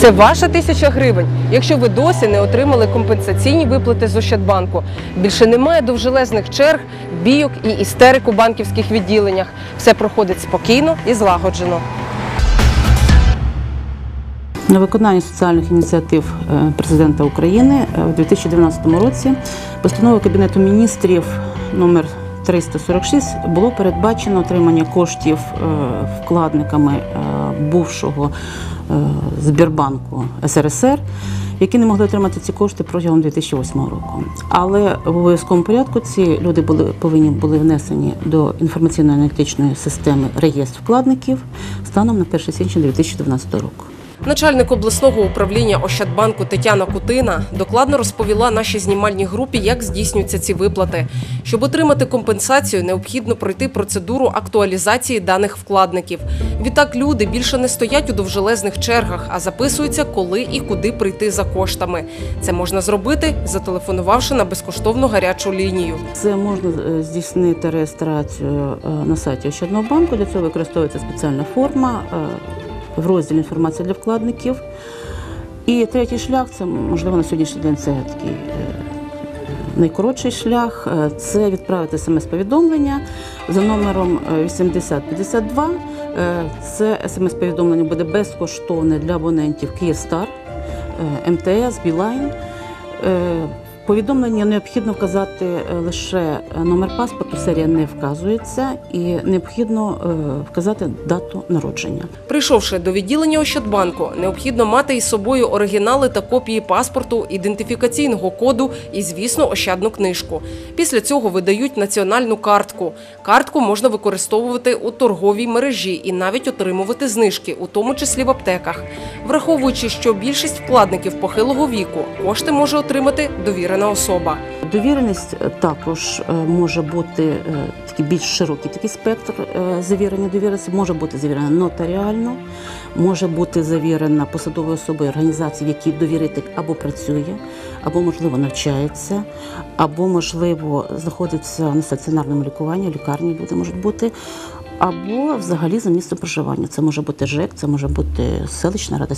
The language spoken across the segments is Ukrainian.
Це ваша тисяча гривень. Якщо ви досі не отримали компенсаційні виплати з Ощадбанку, більше немає довжелезних черг, бійок і істерик у банківських відділеннях. Все проходить спокійно і злагоджено. На виконання соціальних ініціатив е, президента України е, у 2012 році постановою Кабінету міністрів номер 346 було передбачено отримання коштів е, вкладниками бувшого Збірбанку СРСР, які не могли отримати ці кошти протягом 2008 року. Але в обов'язковому порядку ці люди були повинні були внесені до інформаційно-аналітичної системи реєстр вкладників станом на 1 січня 2012 року. Начальник обласного управління Ощадбанку Тетяна Кутина докладно розповіла нашій знімальній групі, як здійснюються ці виплати. Щоб отримати компенсацію, необхідно пройти процедуру актуалізації даних вкладників. Відтак люди більше не стоять у довжелезних чергах, а записуються, коли і куди прийти за коштами. Це можна зробити, зателефонувавши на безкоштовну гарячу лінію. Це можна е, здійснити реєстрацію е, на сайті Ощадного банку. Для цього використовується спеціальна форма е, в розділі інформація для вкладників. І третій шлях це можливо на сьогоднішній день це такий е, найкоротший шлях. е, Це відправити смс-повідомлення за номером е, 8052. Е, Це смс-повідомлення буде безкоштовне для абонентів Київстар, МТС, Білайн. В повідомленні необхідно вказати е, лише е, номер паспорту, серія не вказується, і необхідно е, вказати дату народження. Прийшовши до відділення Ощадбанку, необхідно мати із собою оригінали та копії паспорту, ідентифікаційного коду і, звісно, ощадну книжку. Після цього видають національну картку. Картку можна використовувати у торговій мережі і навіть отримувати знижки, у тому числі в аптеках. Враховуючи, що більшість вкладників похилого віку кошти може отримати довірена особа. Довіреність е, також е, може бути е, такий більш широкий такий спектр завірення довіреності, може бути завірена нотаріально, може бути завірена посадовою особою організації, в якій довіритель або працює, або можливо навчається, або можливо знаходиться на стаціонарному лікуванні, лікарні люди можуть бути. Або взагалі за місцем проживання. Це може бути ЖЕК, це може бути селищна рада,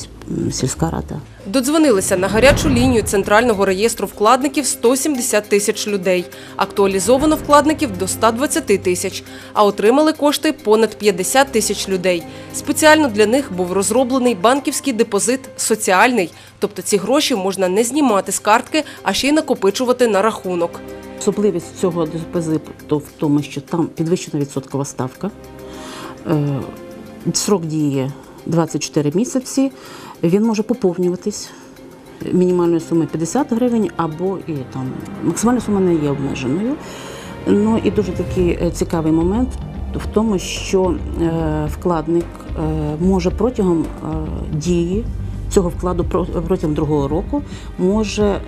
сільська рада. Додзвонилися на гарячу лінію центрального реєстру вкладників 170 тисяч людей. Актуалізовано вкладників до 120 тисяч, а отримали кошти понад 50 тисяч людей. Спеціально для них був розроблений банківський депозит соціальний, тобто ці гроші можна не знімати з картки, а ще й накопичувати на рахунок. Особливість цього депозиту в тому, що там підвищена відсоткова ставка. Е, Срок дії 24 місяці. Він може поповнюватись мінімальною сумою 50 гривень або і там максимальна сума не є обмеженою. Ну і дуже такий е, цікавий момент в тому, що е, вкладник може протягом дії цього вкладу протягом другого року може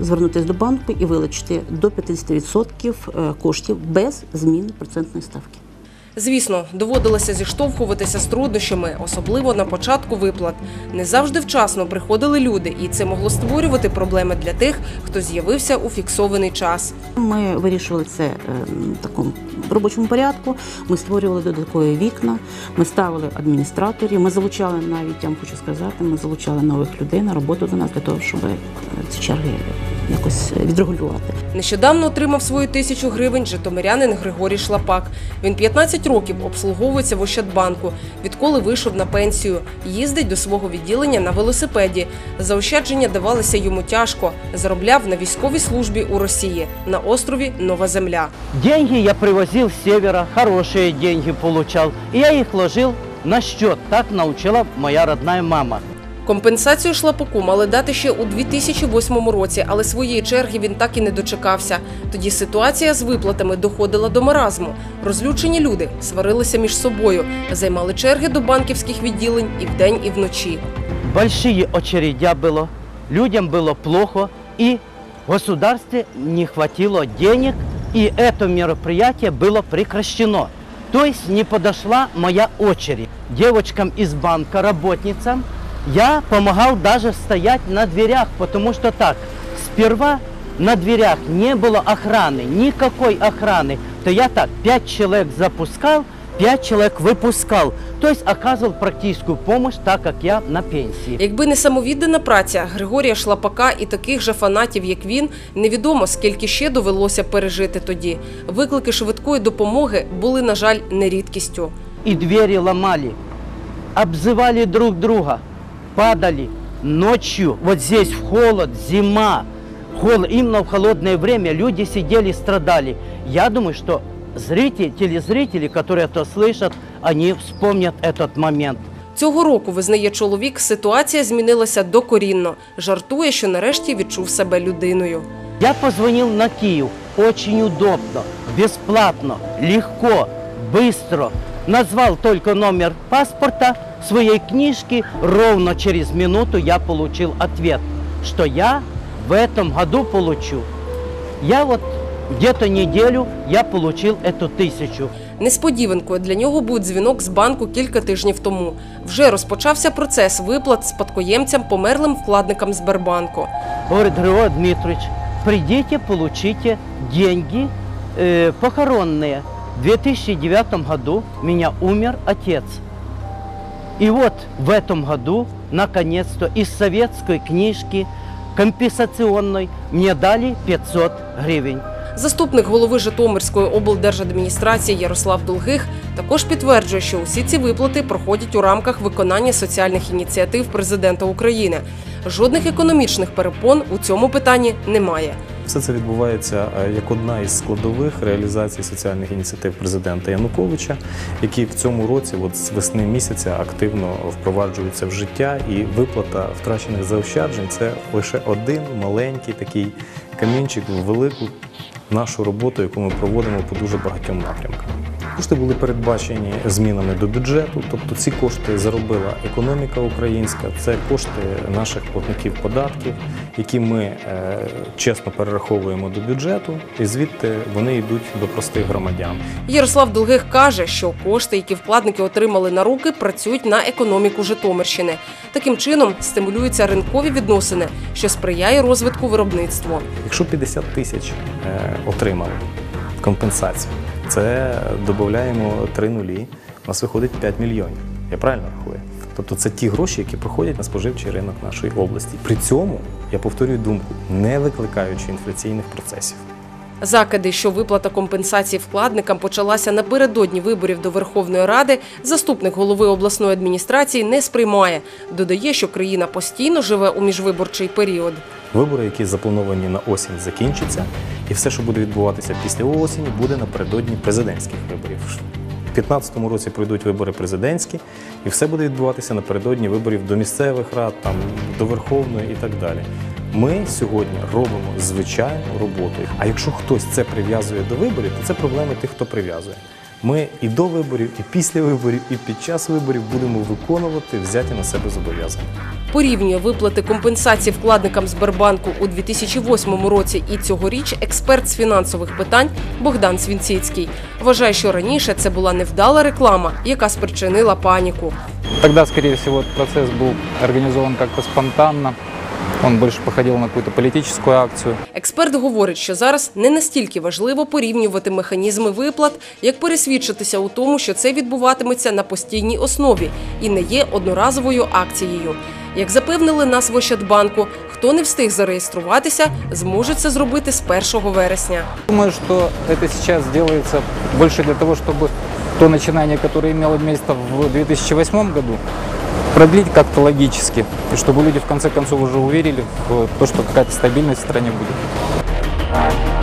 звернутися до банку і вилучити до 50% е, коштів без зміни процентної ставки. Звісно, доводилося зіштовхуватися з труднощами, особливо на початку виплат. Не завжди вчасно приходили люди, і це могло створювати проблеми для тих, хто з'явився у фіксований час. Ми вирішували це е, в такому робочому порядку. Ми створювали додаткові вікна, ми ставили адміністраторів. Ми залучали навіть, я вам хочу сказати, ми залучали нових людей на роботу до нас для того, щоб е, ці черги якось відрегулювати. Нещодавно отримав свою тисячу гривень житомирянин Григорій Шлапак. Він 15 років обслуговується в Ощадбанку. Відколи вийшов на пенсію, їздить до свого відділення на велосипеді. Заощадження давалися йому тяжко. Заробляв на військовій службі у Росії на острові Нова Земля. Деньги я привозил с севера, хорошие деньги получал. И я их ложил на счет. Так научила моя родная мама. Компенсацію шлапаку мали дати ще у 2008 році, але своєї черги він так і не дочекався. Тоді ситуація з виплатами доходила до маразму. Розлючені люди сварилися між собою, займали черги до банківських відділень і вдень, і вночі. Большие очередя было, людям было плохо, и в государстве не хватило денег, и это мероприятие было прекращено. То есть не подошла моя очередь. Девочкам из банка, работницам, я помогал даже стоять на дверях, потому что так, сперва на дверях не было охраны, никакой охраны, то я так, пять человек запускал, пять человек выпускал. То есть оказывал практическую помощь, так как я на пенсии. Якби не самовіддана праця Григорія Шлапака і таких же фанатів, як він, невідомо скільки ще довелося пережити тоді. Виклики швидкої допомоги були, на жаль, не рідкістю. И двери ломали, обзывали друг друга, падали ночью, вот здесь в холод, зима, холод, именно в холодное время люди сидели, страдали. Я думаю, что зрители, телезрители, которые это слышат, они вспомнят этот момент. Цього року, визнає чоловік, ситуація змінилася докорінно. Жартує, що нарешті відчув себе людиною. Я позвонил на Киев. Очень удобно, бесплатно, легко, быстро. Назвал только номер паспорта, своей книжки. Ровно через минуту я получил ответ, что я в этом году получу. Я вот где-то неделю я получил эту тысячу. Несподіванкою для нього був дзвінок з банку кілька тижнів тому. Вже розпочався процес виплат спадкоємцям померлим вкладникам Сбербанку. Говорит, Григорий Дмитрович, придите, получите деньги э, похоронные. В 2009 году у меня умер отец. И вот в этом году, наконец-то, из советской книжки компенсационной мне дали 500 гривен. Заступник голови Житомирської облдержадміністрації Ярослав Долгих також підтверджує, що усі ці виплати проходять у рамках виконання соціальних ініціатив президента України. Жодних економічних перепон у цьому питанні немає. Все це відбувається е, як одна із складових реалізації соціальних ініціатив президента Януковича, які в цьому році, от з весни місяця, активно впроваджуються в життя, і виплата втрачених заощаджень це лише один маленький такий камінчик в велику нашу роботу, яку ми проводимо по дуже багатьом напрямкам. Кошти були передбачені змінами до бюджету, тобто ці кошти заробила економіка українська, це кошти наших платників податків, які ми е, чесно перераховуємо до бюджету, і звідти вони йдуть до простих громадян. Ярослав Долгих каже, що кошти, які вкладники отримали на руки, працюють на економіку Житомирщини. Таким чином стимулюються ринкові відносини, що сприяє розвитку виробництва. Якщо 50 тисяч е, отримали компенсацію, це додаємо 3 нулі, у нас виходить 5 мільйонів. Я правильно рахую? Тобто це ті гроші, які проходять на споживчий ринок нашої області. При цьому я повторюю думку, не викликаючи інфляційних процесів. Закиди, що виплата компенсації вкладникам почалася напередодні виборів до Верховної Ради, заступник голови обласної адміністрації не сприймає. Додає, що країна постійно живе у міжвиборчий період. Вибори, які заплановані на осінь, закінчаться, і все, що буде відбуватися після осені, буде напередодні президентських виборів. У 2015 році пройдуть вибори президентські, і все буде відбуватися напередодні виборів до місцевих рад, там, до Верховної і так далі. Ми сьогодні робимо звичайну роботу. А якщо хтось це прив'язує до виборів, то це проблеми тих, хто прив'язує. Ми і до виборів, і після виборів, і під час виборів будемо виконувати взяті на себе зобов'язання. Порівнює виплати компенсації вкладникам Сбербанку у 2008 році і цьогоріч експерт з фінансових питань Богдан Свінціцький. Вважає, що раніше це була невдала реклама, яка спричинила паніку. Тогда, скорее всего, этот процесс был организован как-то спонтанно. Он больше походил на какую-то политическую акцию. Експерт говорить, що зараз не настільки важливо порівнювати механізми виплат, як пересвідчитися у тому, що це відбуватиметься на постійній основі і не є одноразовою акцією. Як запевнили нас в Ощадбанку, хто не встиг зареєструватися, зможе це зробити з 1 вересня. Думаю, что это сейчас делается больше для того, чтобы то начинание, которое имело место в 2008 году, продлить как-то логически, и чтобы люди в конце концов уже уверили в то, что какая-то стабильность в стране будет.